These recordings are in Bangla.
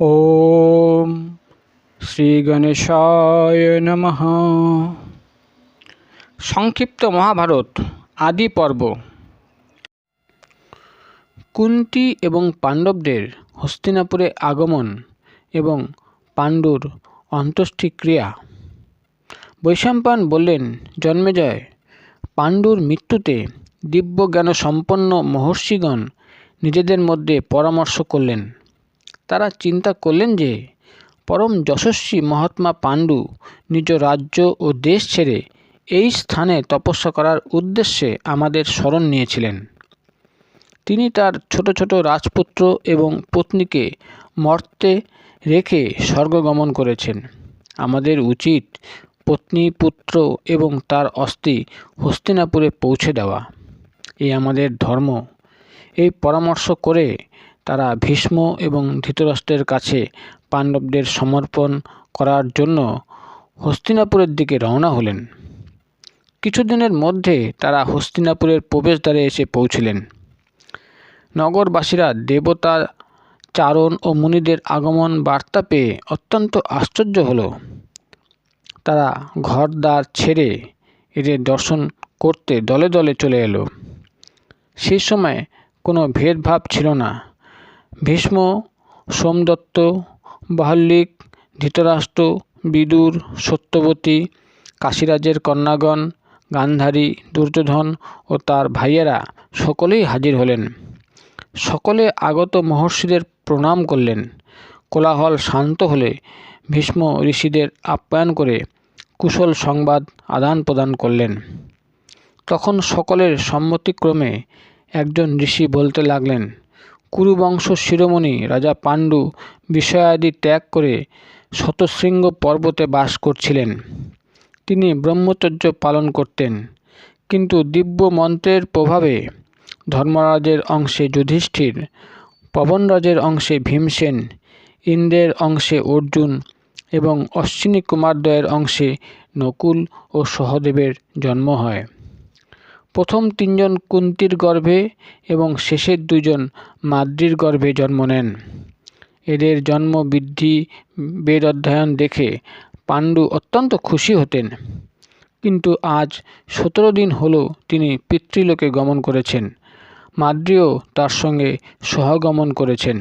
ওম শ্রী গণেশায় নমঃ। সংক্ষিপ্ত মহাভারত আদি পর্ব। কুন্তি এবং পাণ্ডবদের হস্তিনাপুরে আগমন এবং পাণ্ডুর অন্ত্যেষ্টিক্রিয়া। বৈশাম্পায়ন বললেন জন্মেজয় পাণ্ডুর মৃত্যুতে দিব্যজ্ঞান সম্পন্ন মহর্ষিগণ নিজেদের মধ্যে পরামর্শ করলেন। তারা চিন্তা করলেন যে পরম যশস্বী মহাত্মা পাণ্ডু নিজ রাজ্য ও দেশ ছেড়ে এই স্থানে তপস্যা করার উদ্দেশ্যে আমাদের স্মরণ নিয়েছিলেন। তিনি তার ছোট ছোট রাজপুত্র এবং পত্নীকে মর্তে রেখে স্বর্গগমন করেছেন। আমাদের উচিত পত্নী, পুত্র এবং তার অস্থি হস্তিনাপুরে পৌঁছে দেওয়া। এই আমাদের ধর্ম। এই পরামর্শ করে তারা ভীষ্ম এবং ধৃতরাষ্ট্রের কাছে পাণ্ডবদের সমর্পণ করার জন্য হস্তিনাপুরের দিকে রওনা হলেন। কিছুদিনের মধ্যে তারা হস্তিনাপুরের প্রবেশদ্বারে এসে পৌঁছলেন। নগরবাসীরা দেবতা, চারণ ও মুনিদের আগমন বার্তা পেয়ে অত্যন্ত আশ্চর্য হলো। তারা ঘরদ্বার ছেড়ে এদের দর্শন করতে দলে দলে চলে এলো। সেই সময় কোনো ভেদভাব ছিল না। ভীষ্ম, সোমদত্ত বাহল্লিক ধৃতরাষ্ট্র, বিদুর, সত্যবতী, কাশীরাজের কন্যাগণ, গান্ধারী, দুর্যোধন ও তার ভাইয়েরা সকলেই হাজির হলেন। সকলে আগত মহর্ষিদের প্রণাম করলেন। কোলাহল শান্ত হলে ভীষ্ম ঋষিদের আপ্যায়ন করে কুশল সংবাদ আদান প্রদান করলেন। তখন সকলের সম্মতিক্রমে একজন ঋষি বলতে লাগলেন কুরুবংশ শিরোমণি রাজা পাণ্ডু বিষয়াদি ত্যাগ করে শতশৃঙ্গ পর্বতে বাস করছিলেন। তিনি ব্রহ্মচর্য পালন করতেন। কিন্তু দিব্য মন্ত্রের প্রভাবে ধর্মরাজের অংশে যুধিষ্ঠির, পবনরাজের অংশে ভীমসেন, ইন্দ্রের অংশে অর্জুন এবং অশ্বিনী কুমারদ্বয়ের অংশে নকুল ও সহদেবের জন্ম হয়। প্রথম তিনজন কুন্তির গর্ভে এবং শেষের দুজন মাদ্রির গর্ভে জন্ম নেন। এদের জন্ম বৃদ্ধি বেদ অধ্যয়ন দেখে পাণ্ডু অত্যন্ত খুশি হতেন। কিন্তু আজ সতেরো দিন হলো তিনি পিতৃলোকে গমন করেছেন। মাদ্রিও তার সঙ্গে সহগমন করেছেন।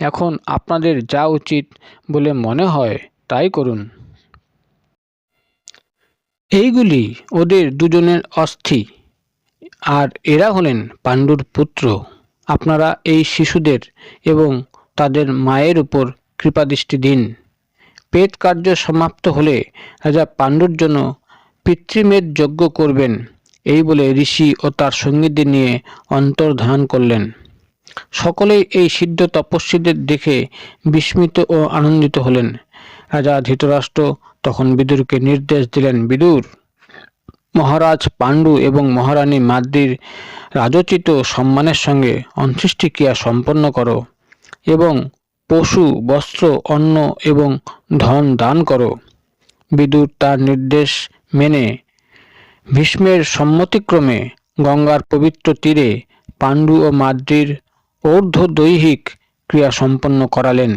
এখন আপনাদের যা উচিত বলে মনে হয় তাই করুন। এইগুলি ওদের দুজনের অস্থি। আর এরা হলেন পাণ্ডুর পুত্র। আপনারা এই শিশুদের এবং তাদের মায়ের উপর কৃপাদৃষ্টি দিন। পেট কার্য সমাপ্ত হলে রাজা পাণ্ডুর জন্য পিতৃমেদ যজ্ঞ করবেন। এই বলে ঋষি ও তার সঙ্গীদের নিয়ে অন্তর্ধান করলেন। সকলেই এই সিদ্ধ তপস্বীদের দেখে বিস্মিত ও আনন্দিত হলেন। রাজা ধৃতরাষ্ট্র তখন বিদুরকে নির্দেশ দিলেন, বিদুর, মহারাজ পাণ্ডু এবং মহারানী মাদ্রির রাজোচিত সম্মানের সঙ্গে অন্ত্যেষ্টিক্রিয়া সম্পন্ন করো এবং পশু, বস্ত্র, অন্ন এবং ধন দান করো। বিদুর তার নির্দেশ মেনে ভীষ্মের সম্মতিক্রমে গঙ্গার পবিত্র তীরে পাণ্ডু ও মাদ্রির ঊর্ধ্বদৈহিক ক্রিয়া সম্পন্ন করালেন।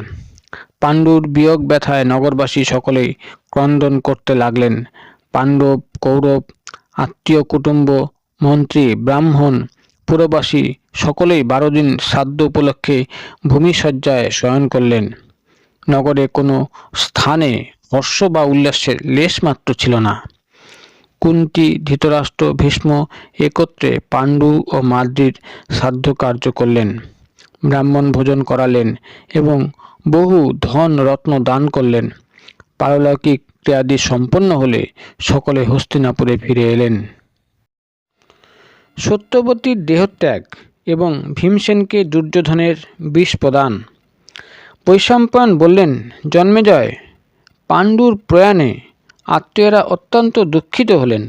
পাণ্ডুর বিয়োগ ব্যথায় নগরবাসী সকলেই ক্রন্দন করতে লাগলেন। পাণ্ডব, কৌরব, আত্মীয় কুটুম্ব, মন্ত্রী, ব্রাহ্মণ, পুরবাসী সকলেই বারো দিন শ্রাদ্ধ উপলক্ষে ভূমিসজ্জায় শয়ন করলেন। নগরে কোনো স্থানে হর্ষ বা উল্লাসের লেশমাত্র ছিল না। কুন্তি, ধৃতরাষ্ট্র, ভীষ্ম একত্রে পাণ্ডু ও মাদ্রির শ্রাদ্ধ কার্য করলেন। ব্রাহ্মণ ভোজন করালেন এবং বহু ধন রত্ন দান করলেন। পারলৌকিক ক্রিয়াদি সম্পন্ন হলে সকলে হস্তিনাপুরে ফিরে এলেন। সত্যবতীর দেহত্যাগ এবং ভীমসেনকে দুর্যোধনের বিষ প্রদান। বৈশাম্পায়ন বললেন জন্মেজয় পাণ্ডুর প্রয়াণে আত্মীয়রা অত্যন্ত দুঃখিত হলেন।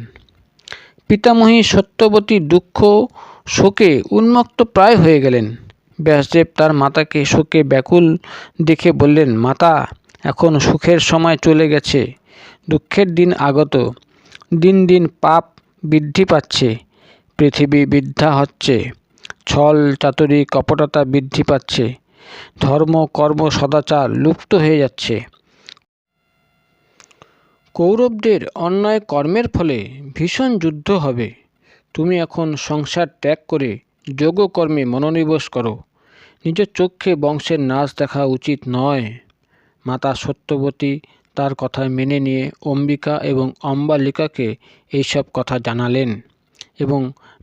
পিতামহী সত্যবতী দুঃখ শোকে উন্মুক্ত প্রায় হয়ে গেলেন। ব্যাসদেব তার মাতাকে শোকে ব্যাকুল দেখে বললেন, মাতা এখন সুখের সময় চলে গেছে, দুঃখের দিন আগত, দিন দিন পাপ বৃদ্ধি পাচ্ছে, পৃথিবী বৃদ্ধা হচ্ছে, ছল চাতুরি কপটতা বৃদ্ধি পাচ্ছে, ধর্ম কর্ম সদাচার লুপ্ত হয়ে যাচ্ছে। কৌরবদের অন্যায় কর্মের ফলে ভীষণ যুদ্ধ হবে। তুমি এখন সংসার ত্যাগ করে যোগকর্মে মনোনিবেশ করো। নিজের চোখে বংশের নাচ দেখা উচিত নয়। মাতা সত্যবতী তার কথা মেনে নিয়ে অম্বিকা এবং অম্বালিকাকে এইসব কথা জানালেন এবং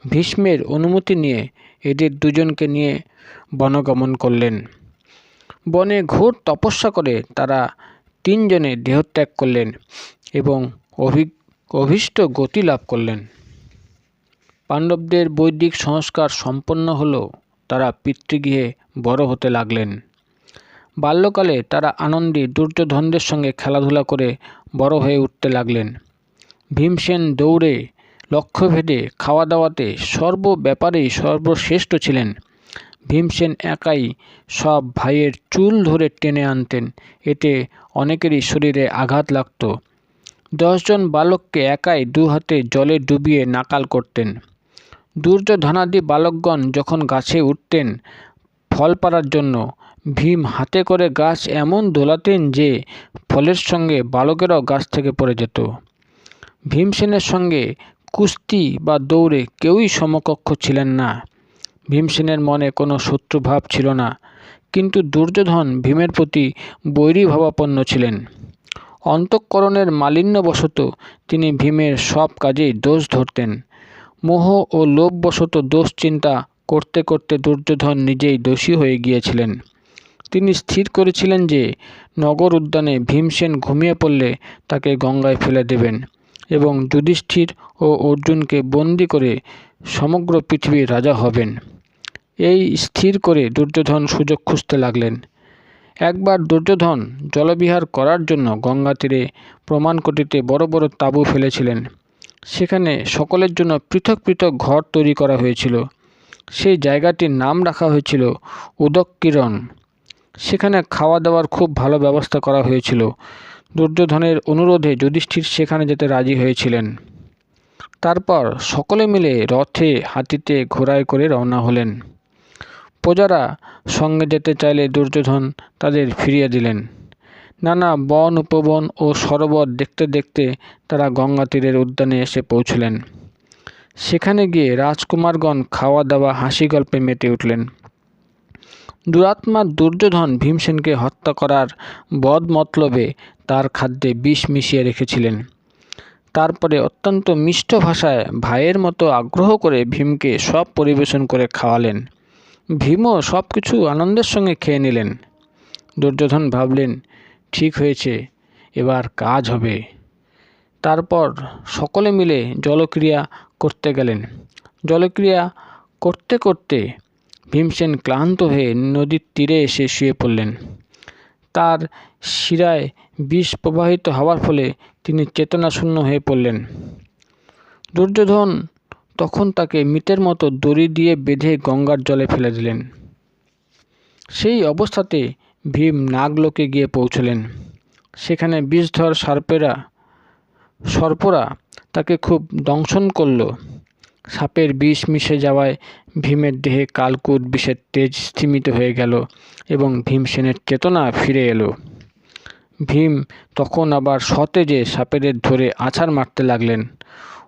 ভীষ্মের অনুমতি নিয়ে এদের দুজনকে নিয়ে বনগমন করলেন। বনে ঘোর তপস্যা করে তারা তিনজনে দেহত্যাগ করলেন এবং অভি, অভীষ্ট গতি লাভ করলেন। পাণ্ডবদের বৈদিক সংস্কার সম্পন্ন হলো তারা পিতৃগৃহে বড় হতে লাগলেন। বাল্যকালে তারা আনন্দে দুর্যোধনদের সঙ্গে খেলাধুলা করে বড় হয়ে উঠতে লাগলেন। ভীমসেন দৌড়ে, লক্ষ্যভেদে খাওয়া দাওয়াতে সর্ব ব্যাপারেই সর্বশ্রেষ্ঠ ছিলেন। ভীমসেন একাই সব ভাইয়ের চুল ধরে টেনে আনতেন, এতে অনেকেরই শরীরে আঘাত লাগত। দশজন বালককে একাই দু হাতে জলে ডুবিয়ে নাকাল করতেন। দুর্যোধনাদি বালকগণ যখন গাছে উঠতেন ফল পাড়ার জন্য ভীম হাতে করে গাছ এমন দোলাতেন যে ফলের সঙ্গে বালকেরাও গাছ থেকে পড়ে যেত। ভীমসেনের সঙ্গে কুস্তি বা দৌড়ে কেউই সমকক্ষ ছিলেন না। ভীমসেনের মনে কোনো শত্রুভাব ছিল না, কিন্তু দুর্যোধন ভীমের প্রতি বৈরী ভাবাপন্ন ছিলেন। অন্তঃকরণের মালিন্যবশত তিনি ভীমের সব কাজেই দোষ ধরতেন। মোহ ও লোভবশত দোষ চিন্তা করতে করতে দুর্যোধন নিজেই দোষী হয়ে গিয়েছিলেন। তিনি স্থির করেছিলেন যে নগর উদ্যানে ভীমসেন ঘুমিয়ে পড়লে তাকে গঙ্গায় ফেলে দেবেন এবং যুধিষ্ঠির ও অর্জুনকে বন্দি করে সমগ্র পৃথিবীর রাজা হবেন। এই স্থির করে দুর্যোধন সুযোগ খুঁজতে লাগলেন। একবার দুর্যোধন জলবিহার করার জন্য গঙ্গা তীরে প্রমাণকটিতে বড় বড় তাঁবু ফেলেছিলেন। সেখানে সকলের জন্য পৃথক পৃথক ঘর তৈরি করা হয়েছিল। সেই জায়গাটির নাম রাখা হয়েছিল উদককিরণ। সেখানে খাওয়া দাওয়ার খুব ভালো ব্যবস্থা করা হয়েছিল। দুর্যোধনের অনুরোধে যুধিষ্ঠির সেখানে যেতে রাজি হয়েছিলেন। তারপর সকলে মিলে রথে হাতিতে ঘোড়ায় করে রওনা হলেন। প্রজারা সঙ্গে যেতে চাইলে দুর্যোধন তাদের ফিরিয়ে দিলেন। নানা বন, উপবন ও সরোবর দেখতে দেখতে তারা গঙ্গা তীরের উদ্যানে এসে পৌঁছলেন। সেখানে গিয়ে রাজকুমারগণ খাওয়া দাওয়া হাসি গল্পে মেতে উঠলেন। দুরাত্মা দুর্যোধন ভীমসেনকে হত্যা করার বদ মতলবে তার খাদ্যে বিষ মিশিয়ে রেখেছিলেন। তারপরে অত্যন্ত মিষ্ট ভাষায় ভাইয়ের মতো আগ্রহ করে ভীমকে সব পরিবেশন করে খাওয়ালেন। ভীমও সব কিছু আনন্দের সঙ্গে খেয়ে নিলেন। দুর্যোধন ভাবলেন, ঠিক হয়েছে, এবার কাজ হবে। তারপর সকলে মিলে জলক্রিয়া করতে গেলেন। জলক্রিয়া করতে করতে ভীমসেন ক্লান্ত হয়ে নদীর তীরে এসে শুয়ে পড়লেন। তার শিরায় বিষ প্রবাহিত হওয়ার ফলে তিনি চেতনাশূন্য হয়ে পড়লেন। দুর্যোধন তখন তাকে মৃতের মতো দড়ি দিয়ে বেঁধে গঙ্গার জলে ফেলে দিলেন। সেই অবস্থাতে ভীম নাগলোকে গিয়ে পৌঁছলেন। সেখানে বিষধর সার্পেরা সর্পরা তাকে খুব দংশন করল। সাপের বিষ মিশে যাওয়ায় ভীমের দেহে কালকুট বিষের তেজ স্থিমিত হয়ে গেল এবং ভীমসেনের চেতনা ফিরে এলো। ভীম তখন আবার সতেজে সাপেদের ধরে আছাড় মারতে লাগলেন।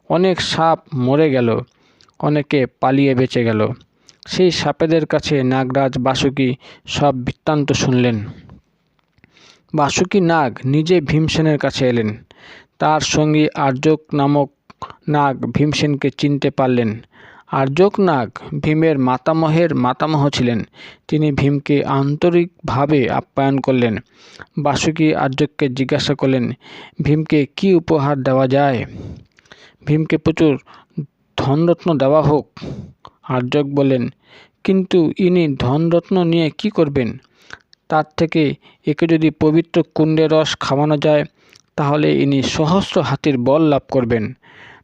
অনেক সাপ মরে গেল, অনেকে পালিয়ে বেঁচে গেল। সেই সাপেদের কাছে নাগরাজ বাসুকি সব বৃত্তান্ত শুনলেন। বাসুকি নাগ নিজে ভীমসেনের কাছে এলেন। তার সঙ্গী আর্যক নামক নাগ ভীমসেনকে চিনতে পারলেন। আর্যক নাগ ভীমের মাতামহের মাতামহ ছিলেন। তিনি ভীমকে আন্তরিকভাবে আপ্যায়ন করলেন। বাসুকি আর্যককে জিজ্ঞাসা করলেন, ভীমকে কি উপহার দেওয়া যায়? ভীমকে প্রচুর ধনরত্ন দেওয়া হোক। আর্যক বলেন কিন্তু ইনি ধনরত্ন নিয়ে কি করবেন? তার থেকে একে যদি পবিত্র কুণ্ডের রস খাওয়ানো যায়, তাহলে ইনি সহস্র হাতির বল লাভ করবেন।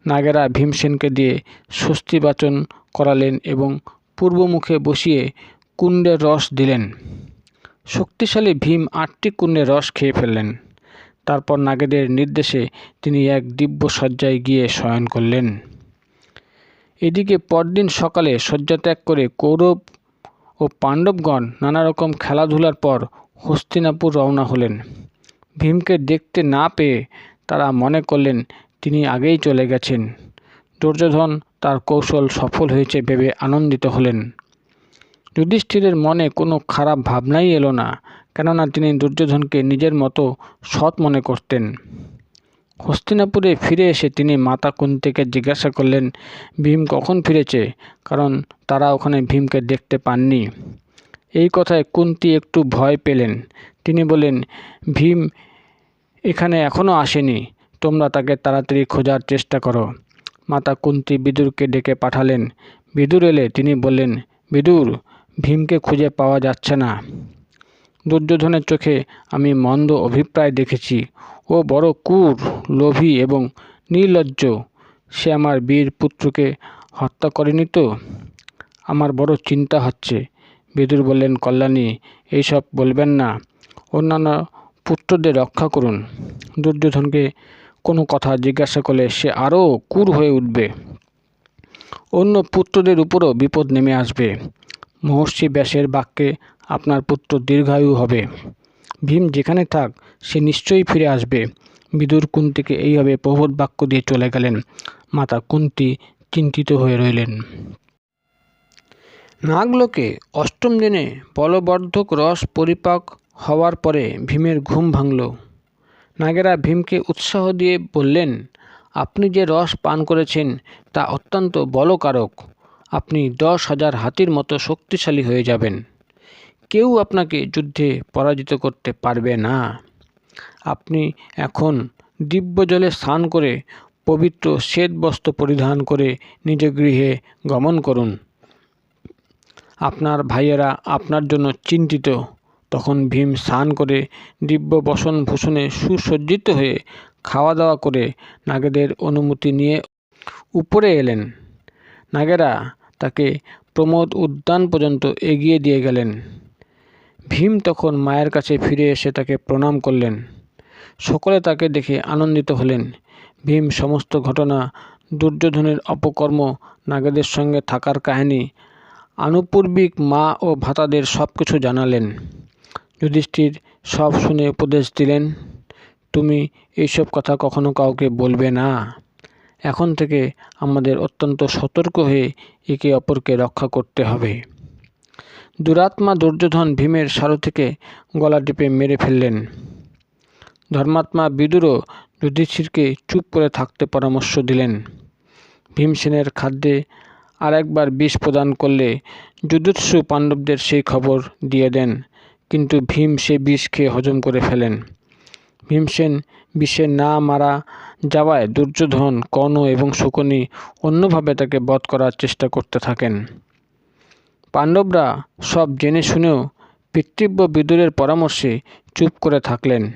নাগেরা ভীমসেনকে দিয়ে স্বস্তিবাচন করালেন এবং পূর্বমুখে বসিয়ে কুণ্ডের রস দিলেন। শক্তিশালী ভীম আটটি কুণ্ডের রস খেয়ে ফেললেন। তারপর নাগেদের নির্দেশে তিনি এক দিব্য শয্যায় গিয়ে শয়ন করলেন। এদিকে পরদিন সকালে শয্যা ত্যাগ করে কৌরব ও পাণ্ডবগণ নানা রকম খেলাধুলার পর হস্তিনাপুর রওনা হলেন। ভীমকে দেখতে না পেয়ে তারা মনে করলেন তিনি আগেই চলে গেছেন। দুর্যোধন তার কৌশল সফল হয়েছে ভেবে আনন্দিত হলেন। যুধিষ্ঠিরের মনে কোনো খারাপ ভাবনাই এলো না, কেননা তিনি দুর্যোধনকে নিজের মতো সৎ মনে করতেন। হস্তিনাপুরে ফিরে এসে তিনি মাতা কুন্তিকে জিজ্ঞাসা করলেন, ভীম কখন ফিরেছে? কারণ তারা ওখানে ভীমকে দেখতে পাননি। এই কথায় কুন্তি একটু ভয় পেলেন। তিনি বলেন ভীম এখানে এখনও আসেনি। তোমরা তাকে তাড়াতাড়ি খোঁজার চেষ্টা করো। মাতা কুন্তি বিদুরকে ডেকে পাঠালেন। বিদুর এলে তিনি বললেন, বিদুর, ভীমকে খুঁজে পাওয়া যাচ্ছে না। দুর্যোধনের চোখে আমি মন্দ অভিপ্রায় দেখেছি। ও বড় কুর লোভী এবং নির্লজ্জ। সে আমার বীর পুত্রকে হত্যা করেনি তো? আমার বড় চিন্তা হচ্ছে। বিদুর বললেন, কল্যাণী, এইসব বলবেন না। অন্যান্য পুত্রদের রক্ষা করুন। দুর্যোধনকে কোনো কথা জিজ্ঞাসা করলে সে আরও কুর হয়ে উঠবে। অন্য পুত্রদের উপরও বিপদ নেমে আসবে। মহর্ষি ব্যাসের বাক্যে আপনার পুত্র দীর্ঘায়ু হবে। ভীম যেখানে থাক, সে নিশ্চয়ই ফিরে আসবে। বিদুর কুন্তিকে এইভাবে প্রবোধ বাক্য দিয়ে চলে গেলেন। মাতা কুন্তি চিন্তিত হয়ে রইলেন। নাগলোকে অষ্টম দিনে বলবর্ধক রস পরিপাক হওয়ার পরে ভীমের ঘুম ভাঙল। নাগেরা ভীমকে উৎসাহ দিয়ে বললেন, আপনি যে রস পান করেছেন তা অত্যন্ত বলকারক। আপনি দশ হাজার হাতির মতো শক্তিশালী হয়ে যাবেন। কেউ আপনাকে যুদ্ধে পরাজিত করতে পারবে না। আপনি এখন দিব্য জলে স্নান করে পবিত্র শ্বেত বস্ত্র পরিধান করে নিজ গৃহে গমন করুন। আপনার ভাইয়েরা আপনার জন্য চিন্তিত। তখন ভীম স্নান করে দিব্য বসন ভূষণে সুসজ্জিত হয়ে খাওয়া দাওয়া করে নাগেদের অনুমতি নিয়ে উপরে এলেন। নাগেরা তাকে প্রমোদ উদ্যান পর্যন্ত এগিয়ে দিয়ে গেলেন। ভীম তখন মায়ের কাছে ফিরে এসে তাকে প্রণাম করলেন। সকলে তাকে দেখে আনন্দিত হলেন। ভীম সমস্ত ঘটনা, দুর্যোধনের অপকর্ম, নাগেদের সঙ্গে থাকার কাহিনী, আনুপূর্বিক মা ও ভাতাদের সব কিছু জানালেন। যুধিষ্ঠির সব শুনে উপদেশ দিলেন, তুমি এইসব কথা কখনো কাউকে বলবে না। এখন থেকে আমাদের অত্যন্ত সতর্ক হয়ে একে অপরকে রক্ষা করতে হবে দুরাত্মা দুর্যোধন ভীমের সারথিকে গলা টিপে মেরে ফেললেন। ধর্মাত্মা বিদুরও যুধিষ্ঠিরকে চুপ করে থাকতে পরামর্শ দিলেন। ভীমসেনের খাদ্যে আরেকবার বিষ প্রদান করলে যুদ্ধস্বু পাণ্ডবদের সেই খবর দিয়ে দেন। কিন্তু ভীম সে বিষ খেয়ে হজম করে ফেলেন। ভীমসেন বিষে না মারা যাওয়ায় দুর্যোধন, কর্ণ এবং শকুনি অন্যভাবে তাকে বধ করার চেষ্টা করতে থাকেন। পাণ্ডবরা সব জেনে শুনেও পিতৃব্য বিদুরের পরামর্শে চুপ করে থাকলেন।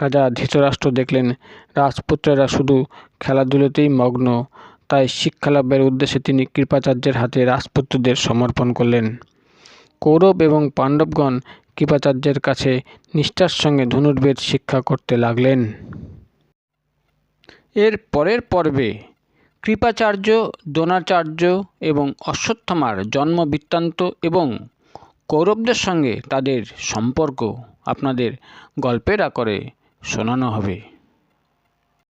রাজা ধৃতরাষ্ট্র দেখলেন, রাজপুত্রেরা শুধু খেলাধুলোতেই মগ্ন, তাই শিক্ষালাভের উদ্দেশ্যে তিনি কৃপাচার্যের হাতে রাজপুত্রদের সমর্পণ করলেন। কৌরব এবং পাণ্ডবগণ কৃপাচার্যের কাছে নিষ্ঠার সঙ্গে ধনুর্বেদ শিক্ষা করতে লাগলেন। এর পরের পর্বে কৃপাচার্য, দ্রোণাচার্য এবং অশ্বত্থামার জন্ম বৃত্তান্ত এবং কৌরবদের সঙ্গে তাদের সম্পর্ক আপনাদের গল্পের আকারে শোনানো হবে।